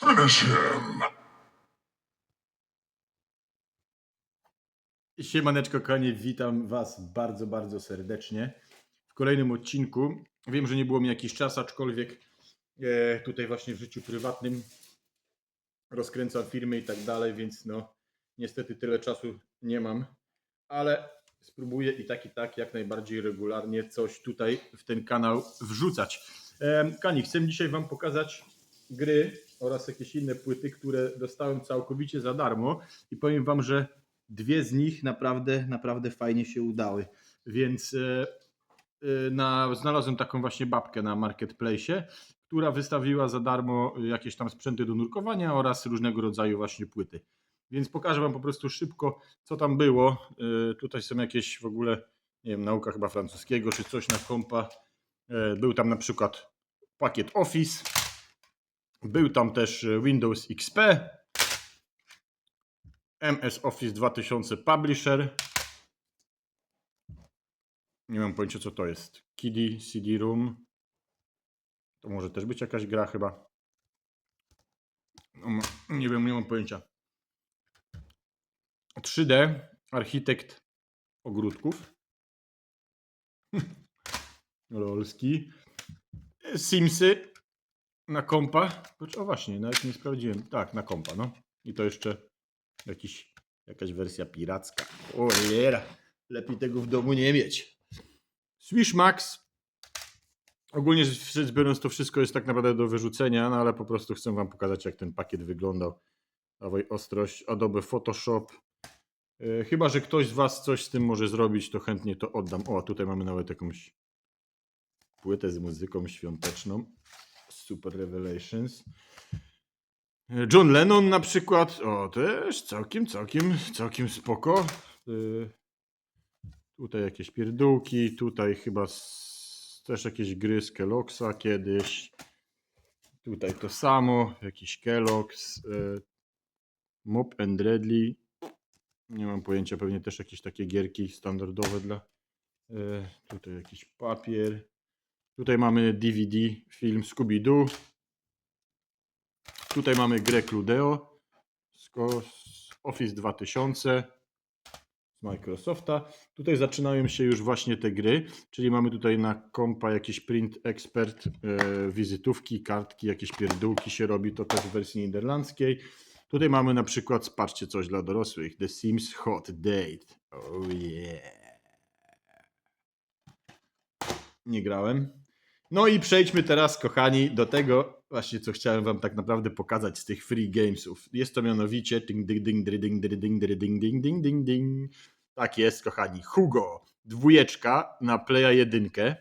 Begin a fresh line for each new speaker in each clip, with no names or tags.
Finish him.
Siemaneczko witam Was bardzo, bardzo serdecznie w kolejnym odcinku. Wiem, że nie było mi jakiś czas, aczkolwiek e, tutaj właśnie w życiu prywatnym rozkręcam firmy i tak dalej, więc no niestety tyle czasu nie mam, ale spróbuję i tak i tak jak najbardziej regularnie coś tutaj w ten kanał wrzucać. E, chcę dzisiaj Wam pokazać gry oraz jakieś inne płyty, które dostałem całkowicie za darmo i powiem Wam, że dwie z nich naprawdę, naprawdę fajnie się udały. Więc e, e, na, znalazłem taką właśnie babkę na marketplace, która wystawiła za darmo jakieś tam sprzęty do nurkowania oraz różnego rodzaju właśnie płyty. Więc pokażę Wam po prostu szybko, co tam było. E, Tutaj są jakieś w ogóle, nie wiem, nauka chyba francuskiego czy coś na kompa. Był tam na przykład pakiet Office. Był tam też e, Windows XP, MS Office 2000 Publisher. Nie mam pojęcia co to jest. Kiddy CD Room. To może też być jakaś gra chyba. No, nie wiem, nie mam pojęcia. 3D Architekt ogródków. Rolski. Simsy na kompa. O właśnie, nawet nie sprawdziłem. Tak, na kompa, no. I to jeszcze Jakiś, jakaś wersja piracka. O jera, lepiej tego w domu nie mieć. Swish Max. Ogólnie rzecz biorąc to wszystko jest tak naprawdę do wyrzucenia, no ale po prostu chcę wam pokazać jak ten pakiet wyglądał. Dawaj ostrość, Adobe Photoshop. E, Chyba, że ktoś z was coś z tym może zrobić, to chętnie to oddam. O, a tutaj mamy nawet jakąś płytę z muzyką świąteczną. Super Revelations. John Lennon na przykład, o też całkiem, całkiem, całkiem spoko. Y, Tutaj jakieś pierdółki, tutaj chyba s- też jakieś gry z Kelloggsa kiedyś. Tutaj to samo, jakiś Kellogg's. y, Mop and Redley. Nie mam pojęcia, pewnie też jakieś takie gierki standardowe dla. y, Tutaj jakiś papier. Tutaj mamy DVD, film Scooby-Doo. Tutaj mamy grę Cludeo z Office 2000 z Microsofta. Tutaj zaczynają się już właśnie te gry, czyli mamy tutaj na kompa jakiś print expert, e, wizytówki, kartki, jakieś pierdółki się robi, to też w wersji niderlandzkiej. Tutaj mamy na przykład, spatrzcie, coś dla dorosłych, The Sims Hot Date. Oh yeah. Nie grałem. No i przejdźmy teraz, kochani, do tego właśnie, co chciałem wam tak naprawdę pokazać z tych free gamesów. Jest to mianowicie ding ding ding ding ding ding ding ding ding ding ding. Tak jest, kochani. Hugo, dwójeczka na Playa jedynkę.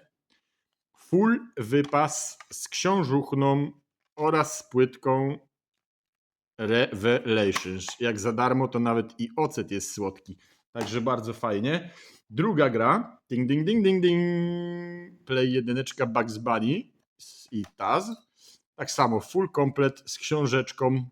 Full wypas z książuchną oraz z płytką Revelations. Jak za darmo, to nawet i ocet jest słodki. Także bardzo fajnie. Druga gra. Ding, ding, ding, ding, ding. Play jedyneczka Bugs Bunny i Taz. Tak samo full komplet z książeczką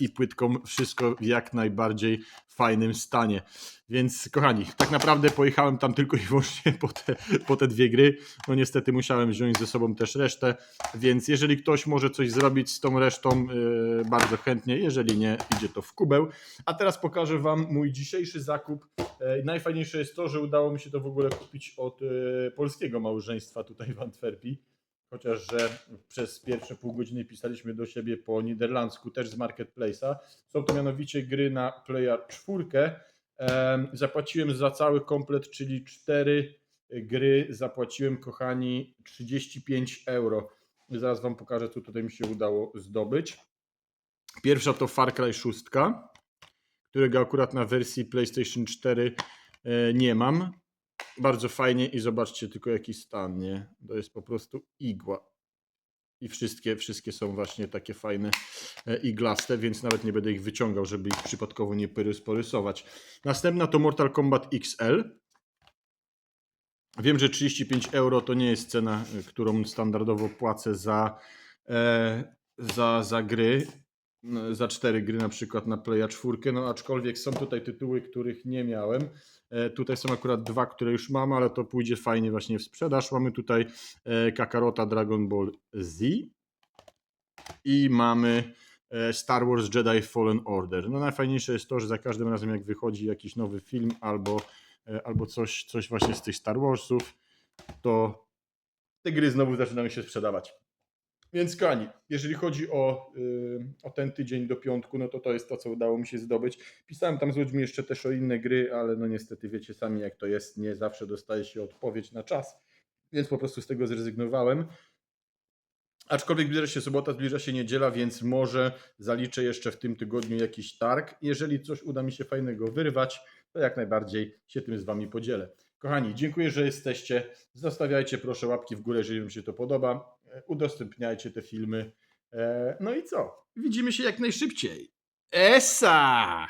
i płytką. Wszystko w jak najbardziej fajnym stanie. Więc kochani, tak naprawdę pojechałem tam tylko i wyłącznie po te, po te dwie gry. No niestety musiałem wziąć ze sobą też resztę. Więc jeżeli ktoś może coś zrobić z tą resztą, e, bardzo chętnie. Jeżeli nie, idzie to w kubeł. A teraz pokażę Wam mój dzisiejszy zakup. E, Najfajniejsze jest to, że udało mi się to w ogóle kupić od e, polskiego małżeństwa tutaj w Antwerpii. Chociaż, że przez pierwsze pół godziny pisaliśmy do siebie po niderlandzku, też z Marketplace'a. Są to mianowicie gry na Playa 4. Em, Zapłaciłem za cały komplet, czyli cztery gry. Zapłaciłem, kochani, 35 euro. Zaraz Wam pokażę, co tutaj mi się udało zdobyć. Pierwsza to Far Cry 6 którego akurat na wersji PlayStation 4 e, nie mam. Bardzo fajnie i zobaczcie tylko jaki stan, nie? To jest po prostu igła. I wszystkie, wszystkie są właśnie takie fajne e, iglaste, więc nawet nie będę ich wyciągał, żeby ich przypadkowo nie porys- porysować. Następna to Mortal Kombat XL. Wiem, że 35 euro to nie jest cena, e, którą standardowo płacę za, e, za, za gry za cztery gry na przykład na Playa 4, no aczkolwiek są tutaj tytuły, których nie miałem. E, Tutaj są akurat dwa, które już mam, ale to pójdzie fajnie właśnie w sprzedaż. Mamy tutaj e, Kakarota Dragon Ball Z. i mamy e, Star Wars Jedi Fallen Order. No najfajniejsze jest to, że za każdym razem jak wychodzi jakiś nowy film albo, e, albo coś, coś właśnie z tych Star Warsów, to te gry znowu zaczynają się sprzedawać. Więc kochani, jeżeli chodzi o, y, o ten tydzień do piątku, no to to jest to, co udało mi się zdobyć. Pisałem tam z ludźmi jeszcze też o inne gry, ale no niestety wiecie sami jak to jest, nie zawsze dostaje się odpowiedź na czas, więc po prostu z tego zrezygnowałem. Aczkolwiek zbliża się sobota, zbliża się niedziela, więc może zaliczę jeszcze w tym tygodniu jakiś targ. Jeżeli coś uda mi się fajnego wyrwać, to jak najbardziej się tym z Wami podzielę. Kochani, dziękuję, że jesteście. Zostawiajcie proszę łapki w górę, jeżeli Wam się to podoba. E, Udostępniajcie te filmy. E, No i co? Widzimy się jak najszybciej. Esa!